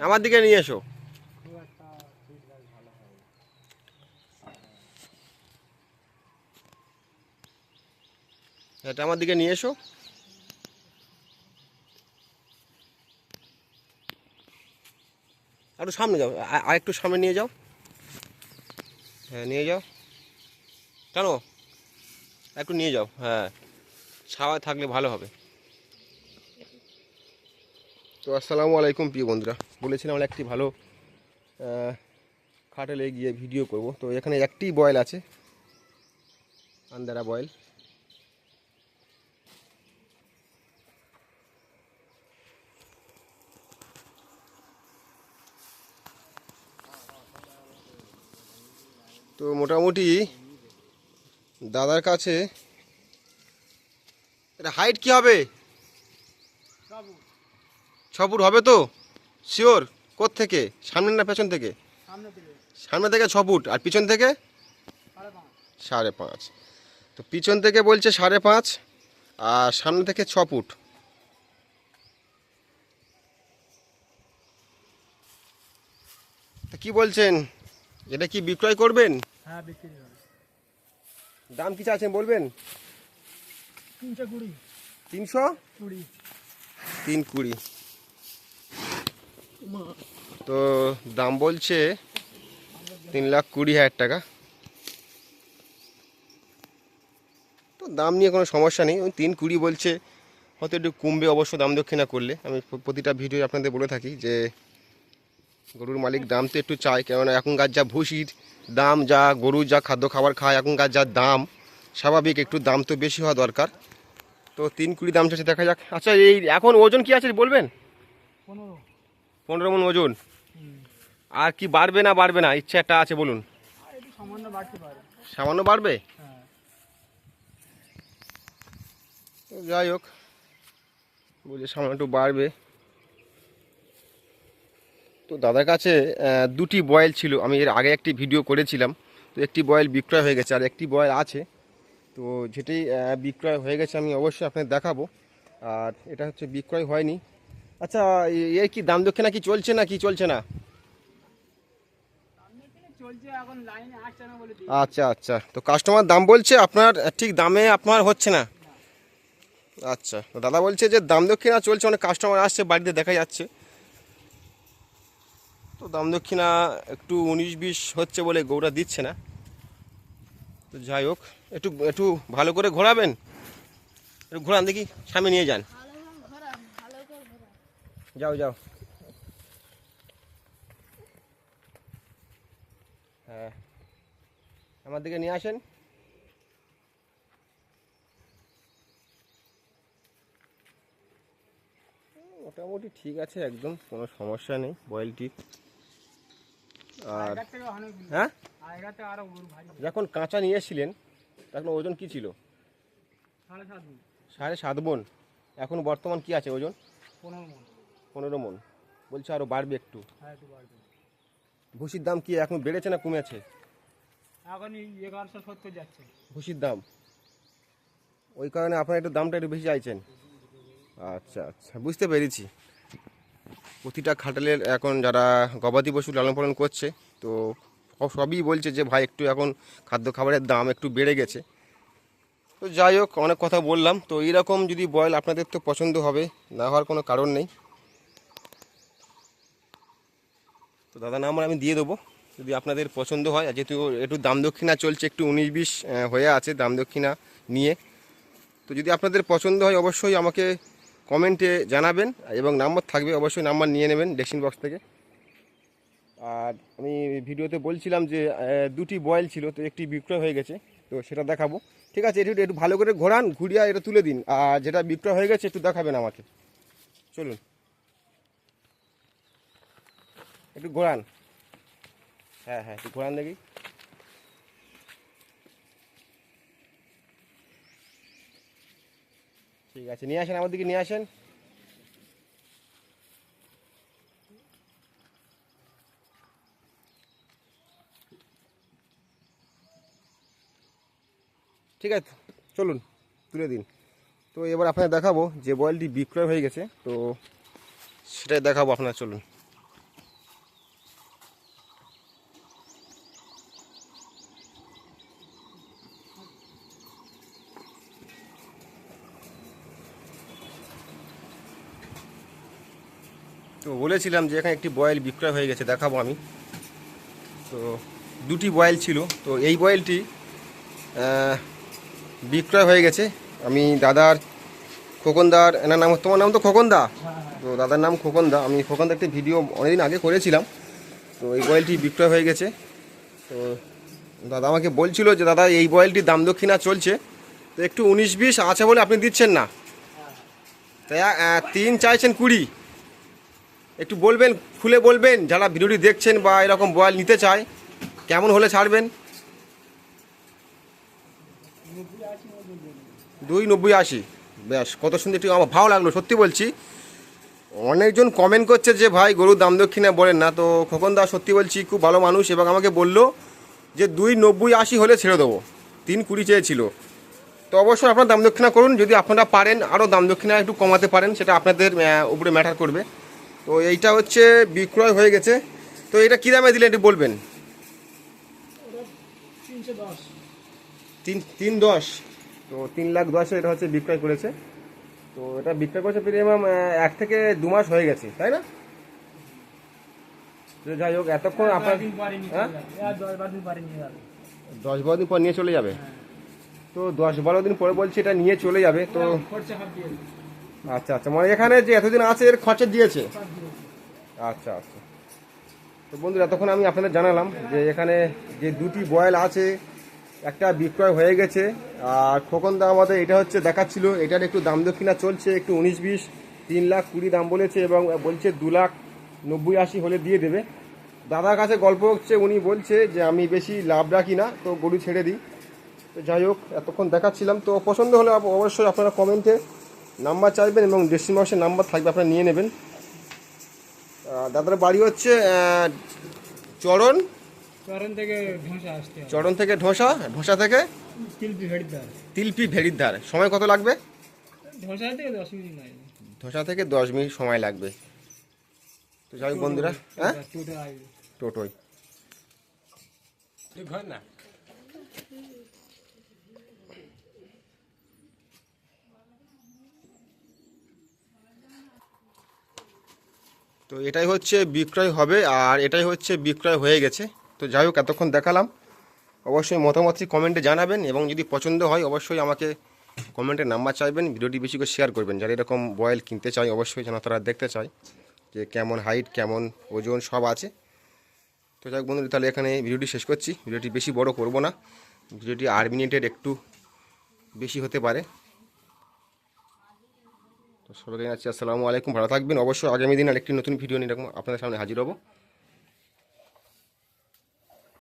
আমার দিকে নিয়ে এসো। এটা আমার দিকে নিয়ে এসো। একটু সামনে যাও আর একটু সামনে নিয়ে যাও। হ্যাঁ নিয়ে যাও। কেন? একটু নিয়ে যাও হ্যাঁ। ছাওয়ায় থাকলে ভালো হবে। তো আসসালামু আলাইকুম প্রিয় বন্ধুরা। বলেছিলাম আমরা একটি ভালো খাটেলে গিয়ে ভিডিও করব। তো এখানে একটি বয়েল আছে। আন্দারা বয়েল তো মোটামুটি দাদার কাছে, এটা হাইট কি হবে? বাবু ছ ফুট হবে তো? শিওর কোথ থেকে সামনে না পেছন থেকে? সামনে থেকে। ছ ফুট আর পিছন থেকে? সাড়ে পাঁচ। তো পিছন থেকে বলছে সাড়ে পাঁচ আর সামনে থেকে ছ ফুট তা কি বলছেন? এটা কি বিক্রয় করবেন? হ্যাঁ বিক্রি দাম কি চাচ্ছেন বলবেন? তিনশো কুড়ি। তিনশো? কুড়ি। তিন কুড়ি। তো দাম বলছে তিন লাখ কুড়ি হাজার টাকা। তো দাম নিয়ে কোনো সমস্যা নেই। ওই তিন কুড়ি বলছে, হয়তো একটু কমবে, অবশ্য দাম দক্ষিণা করলে। আমি প্রতিটা ভিডিও আপনাদের বলে থাকি যে, গরুর মালিক দাম তো একটু চায়, কেননা এখনকার যা ভুসির দাম, যা গরু যা খাদ্য খাবার খায়, এখনকার যা দাম, স্বাভাবিক একটু দাম তো বেশি হওয়া দরকার। তো তিন কুড়ি দাম চাচ্ছে দেখা যাক। আচ্ছা এই এখন ওজন কি আছে বলবেন? পনেরো। পনেরো মন ওজন। আর কি বাড়বে না বাড়বে না ইচ্ছা একটা আছে বলুন। সামান্য বাড়বে? হ্যাঁ। যাই হোক বুঝে সামান্য একটু বাড়বে। তো দাদার কাছে দুটি বয়েল ছিল। আমি এর আগে একটি ভিডিও করেছিলাম। তো একটি বয়েল বিক্রয় হয়ে গেছে আর একটি বয়েল আছে। তো যেটি বিক্রয় হয়ে গেছে আমি অবশ্যই আপনাদের দেখাবো। আর এটা হচ্ছে বিক্রয় হয়নি। আচ্ছা এর কি দাম দক্ষিণা কি চলছে না কি চলছে না? আচ্ছা আচ্ছা। তো কাস্টমার দাম বলছে, আপনার ঠিক দামে আপনার হচ্ছে না। আচ্ছা দাদা বলছে যে দাম দক্ষিণা চলছে, অনেক কাস্টমার আসছে, বাড়িতে দেখা যাচ্ছে। তো দাম দক্ষিণা একটু উনিশ বিশ হচ্ছে বলে গৌরা দিচ্ছে না। তো যাই হোক, একটু একটু ভালো করে ঘোরাবেন। একটু ঘোরান দেখি, সামনে নিয়ে যান ভালো করে ঘোরান ভালো করে ঘোরান যাও যাও। হ্যাঁ। আমার দিকে নিয়ে আসেন। মোটামুটি ঠিক আছে একদম কোনো সমস্যা নেই বয়েলটি আর হ্যাঁ? যখন কাঁচা নিয়ে এসেছিলেন তখন ওজন কি ছিল? সাড়ে সাত মন এখন বর্তমান কি আছে ওজন? পনেরো পনেরো মন। বলছে আরও বাড়বে একটু। হ্যাঁ ভুসির দাম কি এখন বেড়েছে না কমেছে? এখন এগারোশো সত্তর যাচ্ছে। ভুসির দাম। ওই কারণে আপনার একটু দামটা একটু বেশি চাইছেন। আচ্ছা আচ্ছা বুঝতে পেরেছি। প্রতিটা খাটালের এখন যারা গবাদি পশু লালন পালন করছে তো সব- সবই বলছে যে ভাই একটু এখন খাদ্য খাবারের দাম একটু বেড়ে গেছে। তো যাই হোক অনেক কথা বললাম। তো এইরকম যদি বয়েল আপনাদের তো পছন্দ হবে না হওয়ার কোনো কারণ নেই। দাদা নাম্বার আমি দিয়ে দেবো। যদি আপনাদের পছন্দ হয়, আর যেহেতু একটু দাম দক্ষিণা চলছে, একটু উনিশ বিশ হয়ে আছে দাম দক্ষিণা নিয়ে। তো যদি আপনাদের পছন্দ হয়, অবশ্যই আমাকে কমেন্টে জানাবেন, এবং নাম্বার থাকবে, অবশ্যই নাম্বার নিয়ে নেবেন ডেক্সিন বক্স থেকে। আর আমি ভিডিওতে বলছিলাম যে দুটি বয়েল ছিল, তো একটি বিক্রয় হয়ে গেছে, তো সেটা দেখাবো। ঠিক আছে, একটু একটু ভালো করে ঘোরান, ঘুরিয়ে এটা তুলে দিন। আর যেটা বিক্রয় হয়ে গেছে, একটু দেখাবেন আমাকে। চলুন। একটু ঘোরান। হ্যাঁ হ্যাঁ একটু ঘোরান দেখি। ঠিক আছে, নিয়ে আসেন আমার দিকে নিয়ে আসেন। ঠিক আছে, চলুন, তুলে দিন। তো এবার আপনাকে দেখাবো যে বয়েলটি বিক্রয় হয়ে গেছে, তো সেটাই দেখাবো আপনার চলুন। তো বলেছিলাম যে এখানে একটি বয়েল বিক্রয় হয়ে গেছে, দেখাবো আমি। তো দুটি বয়েল ছিল, তো এই বয়েলটি বিক্রয় হয়ে গেছে। আমি দাদার খোকনদার এনার নাম তোমার নাম তো খোকনদা? তো দাদার নাম খোকনদা। আমি খোকনদা একটি ভিডিও অনেকদিন আগে করেছিলাম, তো এই বয়েলটি বিক্রয় হয়ে গেছে। তো দাদা আমাকে বলছিল যে, দাদা, এই বয়েলটির দাম দক্ষিণা চলছে। তো একটু উনিশ বিশ আছে বলে আপনি দিচ্ছেন না। তাই তিন চাইছেন কুড়ি। একটু বলবেন, খুলে বলবেন, যারা ভিডিওটি দেখছেন বা এরকম বয়াল নিতে চায়, কেমন হলে ছাড়বেন? দুই নব্বই আশি। ব্যাস, কত সুন্দর একটু আমার ভালো লাগল, সত্যি বলছি। অনেকজন কমেন্ট করছে যে, ভাই, গরুর দাম দক্ষিণা বলেন না। তো খোকন দা, সত্যি বলছি, খুব ভালো মানুষ এবং আমাকে বলল যে, দুই নব্বই আশি হলে ছেড়ে দেবো। তিন কুড়ি চেয়েছিল। তো অবশ্যই আপনার দাম দক্ষিণা করুন, যদি আপনারা পারেন আরও দাম দক্ষিণা একটু কমাতে পারেন, সেটা আপনাদের উপরে ম্যাটার করবে। তো এইটা হচ্ছে বিক্রয় হয়ে গেছে। তো এটা কী দামে দিলে একটু বলবেন? তিন তিন দশ। তো তিন লাখ দশে এটা হচ্ছে বিক্রয় করেছে। তো এটা বিক্রয় করেছে মিনিমাম এক থেকে দু মাস হয়ে গেছে তাই না? যাই হোক এতক্ষণ আপনার হ্যাঁ? পরে নিয়ে দশ বারো দিন পর নিয়ে চলে যাবে? তো দশ বারো দিন পরে বলছি এটা নিয়ে চলে যাবে তো আচ্ছা আচ্ছা। মানে এখানে যে এতদিন আছে এর খরচা দিয়েছে। আচ্ছা আচ্ছা। তো বন্ধুরা এতক্ষণ আমি আপনাদের জানালাম যে এখানে যে দুটি বয়েল আছে একটা বিক্রয় হয়ে গেছে আর খোকন দা আমাদের এটা হচ্ছে দেখাচ্ছিল এটার একটু দাম দক্ষিণা চলছে একটু উনিশ বিশ তিন লাখ কুড়ি দাম বলেছে এবং বলছে দু লাখ নব্বই আশি হলে দিয়ে দেবে। দাদার কাছে গল্প হচ্ছে উনি বলছে যে আমি বেশি লাভ রাখি না তো গরু ছেড়ে দিই। তো যাই হোক এতক্ষণ দেখাচ্ছিলাম। তো পছন্দ হলে অবশ্যই আপনারা কমেন্টে নাম্বার চাইবেন এবং ডিসক্রিপশন বক্সে নাম্বার থাকবে আপনারা নিয়ে নেবেন। দাদার বাড়ি হচ্ছে চরণ। চরণ থেকে ঢোসা আসতে চরণ থেকে ঢোসা ঢোসা থেকে তিলপি ভেড়ির ধার সময় কত লাগবে? ঢোসা থেকে দশ মিনিট নয় ঢোসা থেকে দশ মিনিট সময় লাগবে। তো যাই বন্ধুরা হ্যাঁ? টোটো আসবে টোটোই। ঘর না। তো এটাই হচ্ছে বিক্রয় হবে আর এটাই হচ্ছে বিক্রয় হয়ে গেছে। তো যাই হোক, এতক্ষণ দেখালাম। অবশ্যই মতামতটি কমেন্টে জানাবেন এবং যদি পছন্দ হয়, অবশ্যই আমাকে কমেন্টে নাম্বার চাইবেন, ভিডিওটি বেশি করে শেয়ার করবেন। যারা এরকম বয়েল কিনতে চায়, অবশ্যই যেন তারা দেখতে চায় যে কেমন হাইট কেমন ওজন সব আছে। তো যাই হোক বন্ধুরা, তাহলে এখানে ভিডিওটি শেষ করছি। ভিডিওটি বেশি বড় করব না। ভিডিওটি আট মিনিটের একটু বেশি হতে পারে। তো সবাইকে আসসালামু আলাইকুম, ভালো থাকবেন। অবশ্যই আগামী দিন আরেকটি নতুন ভিডিও নিয়ে আপনাদের সামনে হাজির হব।